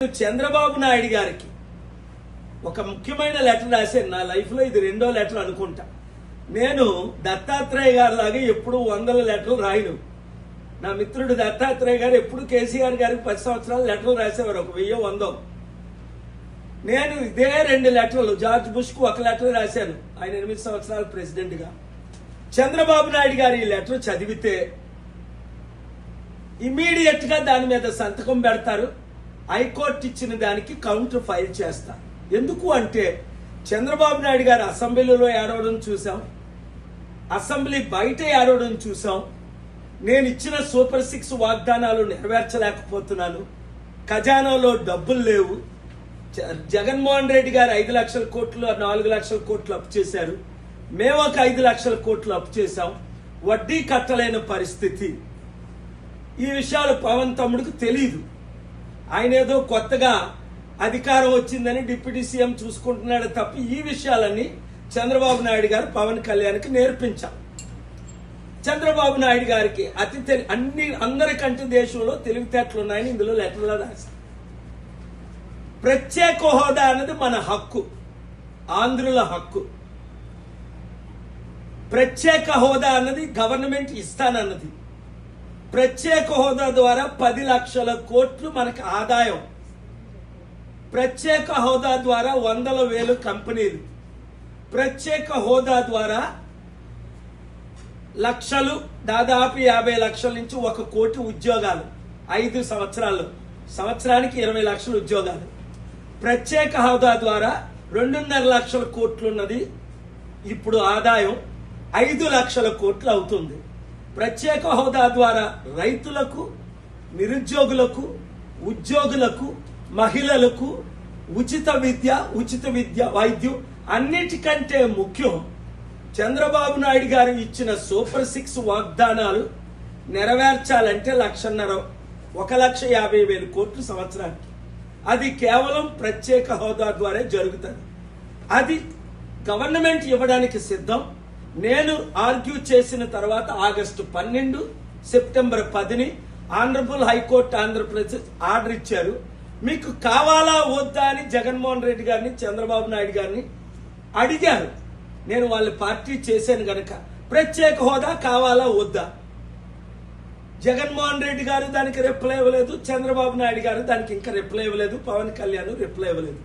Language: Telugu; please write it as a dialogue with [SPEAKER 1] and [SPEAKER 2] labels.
[SPEAKER 1] చంద్రబాబు నాయుడు గారికి ఒక ముఖ్యమైన లెటర్ రాశాను నా లైఫ్లో ఇది రెండో లెటర్ అనుకుంటా. నేను దత్తాత్రేయ గారు లాగా ఎప్పుడు వందల లెటర్లు రాయను. నా మిత్రుడు దత్తాత్రేయ గారు ఎప్పుడు కేసీఆర్ గారికి పది సంవత్సరాలు లెటర్లు రాసేవారు. ఒక వెయ్యి వందో. నేను ఇదే రెండు లెటర్లు జార్జ్ బుష్కు ఒక లెటర్ రాశాను. ఆయన ఎనిమిది సంవత్సరాలు ప్రెసిడెంట్గా. చంద్రబాబు నాయుడు గారు ఈ లెటర్ చదివితే ఇమీడియట్గా దాని మీద సంతకం పెడతారు. హైకోర్టు ఇచ్చిన దానికి కౌంటర్ ఫైల్ చేస్తా. ఎందుకు అంటే చంద్రబాబు నాయుడు గారు అసెంబ్లీలో ఏడవడం చూసాం అసెంబ్లీ బయట ఏడవడం చూసాం నేను ఇచ్చిన సూపర్ సిక్స్ వాగ్దానాలు నెరవేర్చలేకపోతున్నాను. ఖజానాలో డబ్బులు లేవు. జగన్మోహన్ రెడ్డి గారు ఐదు లక్షల కోట్లు నాలుగు లక్షల కోట్లు అప్పు చేశారు. మేము ఒక ఐదు లక్షల కోట్లు అప్పు చేశాం. వడ్డీ కట్టలేని పరిస్థితి. ఈ విషయాలు పవన్ తమ్ముడికి తెలియదు ఆయన ఏదో కొత్తగా అధికారం వచ్చిందని డిప్యూటీ సీఎం చూసుకుంటున్నాడు తప్ప ఈ విషయాలన్నీ చంద్రబాబు నాయుడు గారు పవన్ కళ్యాణ్కి నేర్పించాం. చంద్రబాబు నాయుడు గారికి అతి తెలి అన్ని అందరికంటే దేశంలో తెలివితేటలు ఉన్నాయని ఇందులో లెటర్లో రాశారు ప్రత్యేక హోదా అన్నది మన హక్కు ఆంధ్రుల హక్కు. ప్రత్యేక హోదా అన్నది గవర్నమెంట్ ఇస్తానన్నది. ప్రత్యేక హోదా ద్వారా పది లక్షల కోట్లు మనకు ఆదాయం. ప్రత్యేక హోదా ద్వారా వందల వేలు కంపెనీలు. ప్రత్యేక హోదా ద్వారా లక్షలు దాదాపు యాభై లక్షల నుంచి ఒక కోటి ఉద్యోగాలు. ఐదు సంవత్సరాల్లో సంవత్సరానికి ఇరవై లక్షల ఉద్యోగాలు. ప్రత్యేక హోదా ద్వారా రెండున్నర లక్షల కోట్లు ఉన్నది. ఇప్పుడు ఆదాయం ఐదు లక్షల కోట్లు అవుతుంది. ప్రత్యేక హోదా ద్వారా రైతులకు నిరుద్యోగులకు ఉద్యోగులకు మహిళలకు ఉచిత విద్య ఉచిత విద్య వైద్యం అన్నిటికంటే ముఖ్యం చంద్రబాబు నాయుడు గారు ఇచ్చిన సూపర్ సిక్స్ వాగ్దానాలు నెరవేర్చాలంటే లక్షన్నర ఒక లక్ష యాభై వేలు కోట్లు సంవత్సరానికి. అది కేవలం ప్రత్యేక హోదా ద్వారా జరుగుతుంది. అది గవర్నమెంట్ ఇవ్వడానికి సిద్ధం. నేను ఆర్గ్యూ చేసిన తర్వాత ఆగస్టు పన్నెండు September పదిని honourable high court Andhra Pradesh order ఇచ్చారు. మీకు కావాలా వద్దా అని జగన్మోహన్ రెడ్డి గారిని చంద్రబాబు నాయుడు గారిని అడిగారు. నేను వాళ్ళ పార్టీ చేశాను గనక ప్రత్యేక హోదా కావాలా వద్దా? జగన్మోహన్ రెడ్డి గారు దానికి రిప్లై ఇవ్వలేదు చంద్రబాబు నాయుడు గారు దానికి ఇంకా రిప్లై ఇవ్వలేదు పవన్ కళ్యాణ్ రిప్లై ఇవ్వలేదు.